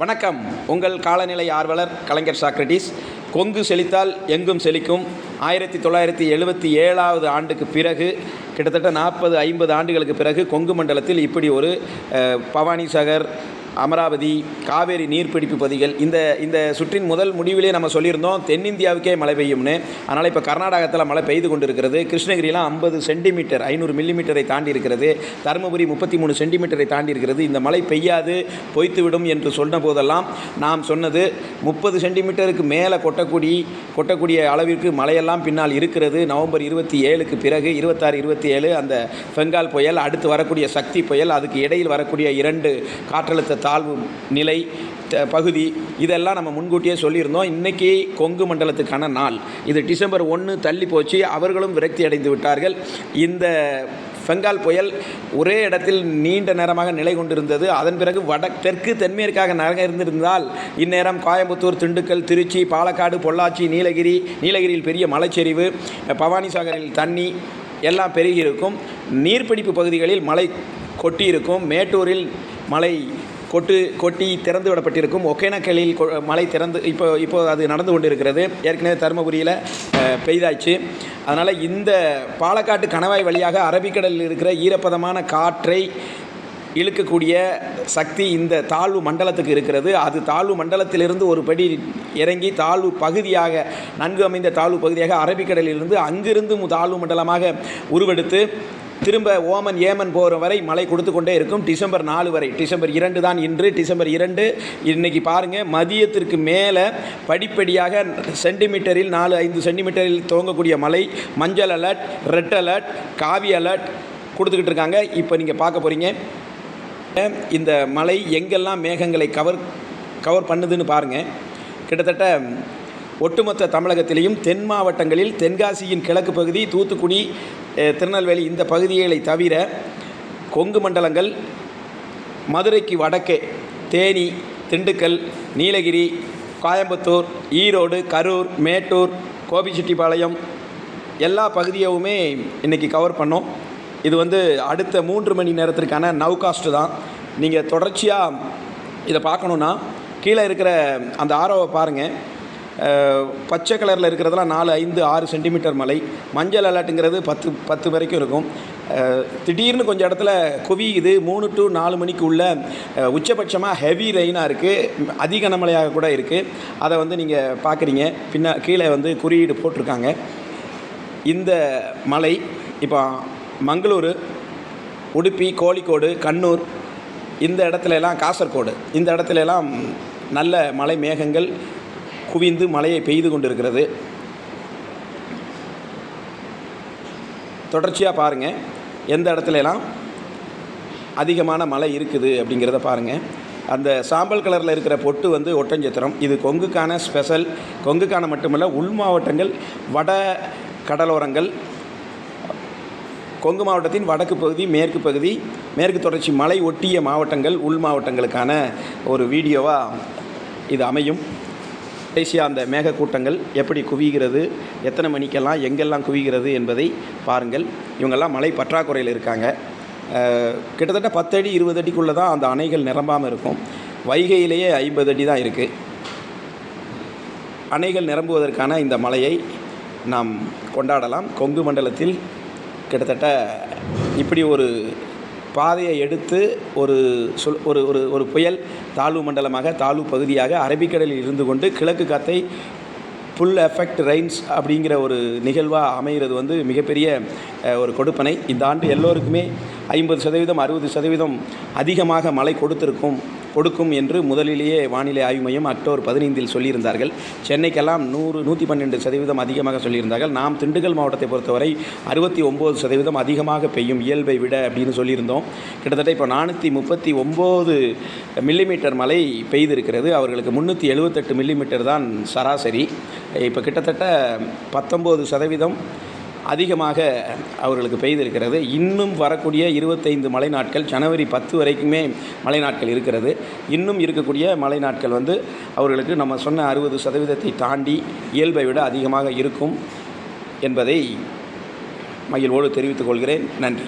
வணக்கம். உங்கள் காலநிலை ஆர்வலர் கலைஞர் சாக்ரட்டிஸ் கொங்கு செழித்தால் எங்கும் செழிக்கும். ஆயிரத்தி தொள்ளாயிரத்தி எழுபத்தி ஏழாவது ஆண்டுக்கு பிறகு கிட்டத்தட்ட நாற்பது ஐம்பது ஆண்டுகளுக்கு பிறகு கொங்கு மண்டலத்தில் இப்படி ஒரு பவானி சாகர் அமராவதி காவேரி நீர்பிடிப்பு பகுதிகள் இந்த இந்த சுற்றின் முதல் முடிவிலே நம்ம சொல்லியிருந்தோம் தென்னிந்தியாவுக்கே மழை பெய்யும்னு. அதனால் இப்போ கர்நாடகத்தில் மழை பெய்து கொண்டிருக்கிறது. கிருஷ்ணகிரியெலாம் ஐம்பது சென்டிமீட்டர் ஐநூறு மில்லிமீட்டரை தாண்டி இருக்கிறது. தருமபுரி முப்பத்தி மூணு சென்டிமீட்டரை தாண்டி இருக்கிறது. இந்த மழை பெய்யாது பொய்த்துவிடும் என்று சொன்ன போதெல்லாம் நாம் சொன்னது முப்பது சென்டிமீட்டருக்கு மேலே கொட்டக்கூடிய கொட்டக்கூடிய அளவிற்கு மழையெல்லாம் பின்னால் இருக்கிறது. நவம்பர் இருபத்தி ஏழுக்கு பிறகு இருபத்தாறு இருபத்தி ஏழு அந்த பெங்கால் புயல் அடுத்து வரக்கூடிய சக்தி புயல் அதுக்கு இடையில் வரக்கூடிய இரண்டு காற்றழுத்த தாழ்வு நிலை பகுதி இதெல்லாம் நம்ம முன்கூட்டியே சொல்லியிருந்தோம். இன்றைக்கி கொங்கு மண்டலத்துக்கான நாள். இது டிசம்பர் ஒன்று தள்ளி போச்சு. அவர்களும் விரக்தி அடைந்து விட்டார்கள். இந்த பெங்கால் புயல் ஒரே இடத்தில் நீண்ட நேரமாக நிலை கொண்டிருந்தது. அதன் பிறகு வட தெற்கு தென்மேற்காக நகர்ந்திருந்தால் இந்நேரம் கோயம்புத்தூர் திண்டுக்கல் திருச்சி பாலக்காடு பொள்ளாச்சி நீலகிரி நீலகிரியில் பெரிய மலைச்சரிவு பவானிசாகரில் தண்ணி எல்லாம் பெருகி இருக்கும். பகுதிகளில் மழை கொட்டியிருக்கும். மேட்டூரில் மழை கொட்டு கொட்டி திறந்து விடப்பட்டிருக்கும். ஒகேனக்கலில் கொ- மழை திறந்து இப்போ இப்போ அது நடந்து கொண்டிருக்கிறது. ஏற்கனவே தருமபுரியில் பெய்தாச்சு. அதனால் இந்த பாலக்காட்டு கணவாய் வழியாக அரபிக்கடலில் இருக்கிற ஈரப்பதமான காற்றை இழுக்கக்கூடிய சக்தி இந்த தாழ்வு மண்டலத்துக்கு இருக்கிறது. அது தாழ்வு மண்டலத்திலிருந்து ஒரு படி இறங்கி தாழ்வு பகுதியாக நன்கு அமைந்த தாழ்வு பகுதியாக அரபிக்கடலிலிருந்து அங்கிருந்து தாழ்வு மண்டலமாக உருவெடுத்து திரும்ப ஓமன் ஏமன் போகிற வரை மழை கொடுத்து கொண்டே இருக்கும். டிசம்பர் நாலு வரை. டிசம்பர் இரண்டு தான் இன்று. டிசம்பர் இரண்டு இன்றைக்கி பாருங்கள் மதியத்திற்கு மேலே படிப்படியாக சென்டிமீட்டரில் நாலு ஐந்து சென்டிமீட்டரில் துவங்கக்கூடிய மழை மஞ்சள் அலர்ட் ரெட் அலர்ட் காவி அலர்ட் கொடுத்துக்கிட்டு இருக்காங்க. இப்போ நீங்கள் பார்க்க போகிறீங்க இந்த மலை எங்கெல்லாம் மேகங்களை கவர் கவர் பண்ணுதுன்னு பாருங்கள் கிட்டத்தட்ட ஒட்டுமொத்த தமிழகத்திலையும் தென் மாவட்டங்களில் தென்காசியின் கிழக்கு பகுதி தூத்துக்குடி திருநெல்வேலி இந்த பகுதிகளை தவிர கொங்கு மண்டலங்கள் மதுரைக்கு வடக்கே தேனி திண்டுக்கல் நீலகிரி கோயம்புத்தூர் ஈரோடு கரூர் மேட்டூர் கோபிச்செட்டிப்பாளையம் எல்லா பகுதியவுமே இன்றைக்கி கவர் பண்ணோம். இது வந்து அடுத்த மூன்று மணி நேரத்திற்கான நவ்காஸ்ட்டு தான். நீங்கள் தொடர்ச்சியாக இதை பார்க்கணுன்னா கீழே இருக்கிற அந்த ஆரோவை பாருங்கள் பச்சை கலரில் இருக்கிறதெல்லாம் நாலு ஐந்து ஆறு சென்டிமீட்டர் மலை. மஞ்சள் அலர்ட்டுங்கிறது பத்து பத்து வரைக்கும் இருக்கும். திடீர்னு கொஞ்சம் இடத்துல குவியுது. மூணு டு நாலு மணிக்கு உள்ள உச்சபட்சமாக ஹெவி ரெயினாக இருக்குது அதிக கனமழையாக கூட இருக்குது அதை வந்து நீங்கள் பார்க்குறீங்க பின்ன கீழே வந்து குறியீடு போட்டிருக்காங்க. இந்த மலை இப்போ மங்களூர் உடுப்பி கோழிக்கோடு கண்ணூர் இந்த இடத்துல எல்லாம் காசர்கோடு. இந்த இடத்துலலாம் நல்ல மலை மேகங்கள் குவிந்து மழையை பெய்து கொண்டிருக்கிறது. தொடர்ச்சியாக பாருங்கள் எந்த இடத்துலலாம் அதிகமான மழை இருக்குது அப்படிங்கிறத பாருங்கள் அந்த சாம்பல் கலரில் இருக்கிற பொட்டு வந்து ஒட்டஞ்சத்திரம். இது கொங்குக்கான ஸ்பெஷல். கொங்குக்கான மட்டுமல்ல உள் மாவட்டங்கள் வட கடலோரங்கள். கொங்கு மாவட்டத்தின் வடக்கு பகுதி மேற்கு பகுதி மேற்கு தொடர்ச்சி மலை ஒட்டிய மாவட்டங்கள் உள் மாவட்டங்களுக்கான ஒரு வீடியோவாக இது அமையும். கடைசியாக அந்த மேகக்கூட்டங்கள் எப்படி குவிகிறது எத்தனை மணிக்கெல்லாம் எங்கெல்லாம் குவிகிறது என்பதை பாருங்கள். இவங்கெல்லாம் மழை பற்றாக்குறையில் இருக்காங்க. கிட்டத்தட்ட பத்தடி இருபது அடிக்குள்ளே தான் அந்த அணைகள் நிரம்பாமல் இருக்கும். வைகையிலேயே ஐம்பது அடி தான் இருக்குது அணைகள் நிரம்புவதற்கான இந்த மலையை நாம் கொண்டாடலாம். கொங்கு மண்டலத்தில் கிட்டத்தட்ட இப்படி ஒரு பாதையை எடுத்து ஒரு சொல் ஒரு ஒரு ஒரு புயல் தாழ்வு மண்டலமாக தாழ்வு பகுதியாக அரபிக்கடலில் இருந்து கொண்டு கிழக்கு காத்தை ஃபுல் எஃபெக்ட் ரெயின்ஸ் அப்படிங்கிற ஒரு நிகழ்வாக அமைகிறது வந்து மிகப்பெரிய ஒரு கொடுப்பனை. இந்த ஆண்டு எல்லோருக்குமே ஐம்பது சதவீதம் அறுபது சதவீதம் அதிகமாக மழை கொடுத்திருக்கும் கொடுக்கும் என்று முதலிலேயே வானிலை ஆய்வு மையம் அக்டோபர் பதினைந்தில் சொல்லியிருந்தார்கள். சென்னைக்கெல்லாம் நூறு நூற்றி பன்னெண்டு சதவீதம் அதிகமாக சொல்லியிருந்தார்கள். நாம் திண்டுக்கல் மாவட்டத்தை பொறுத்தவரை அறுபத்தி ஒம்பது சதவீதம் அதிகமாக பெய்யும் இயல்பை விட அப்படின்னு சொல்லியிருந்தோம். கிட்டத்தட்ட இப்போ நானூற்றி முப்பத்தி ஒம்பது மில்லிமீட்டர் மழை பெய்திருக்கிறது. அவர்களுக்கு முந்நூற்றி எழுபத்தெட்டு மில்லிமீட்டர் தான் சராசரி. இப்போ கிட்டத்தட்ட பத்தொம்போது சதவீதம் அதிகமாக அவர்களுக்கு பெய்திருக்கிறது. இன்னும் வரக்கூடிய இருபத்தைந்து மழை நாட்கள் ஜனவரி பத்து வரைக்குமே மழை நாட்கள் இருக்கிறது. இன்னும் இருக்கக்கூடிய மழை நாட்கள் வந்து அவர்களுக்கு நம்ம சொன்ன அறுபது சதவீதத்தை தாண்டி இயல்பை விட அதிகமாக இருக்கும் என்பதை மகிழ்வோடு தெரிவித்துக் கொள்கிறேன். நன்றி.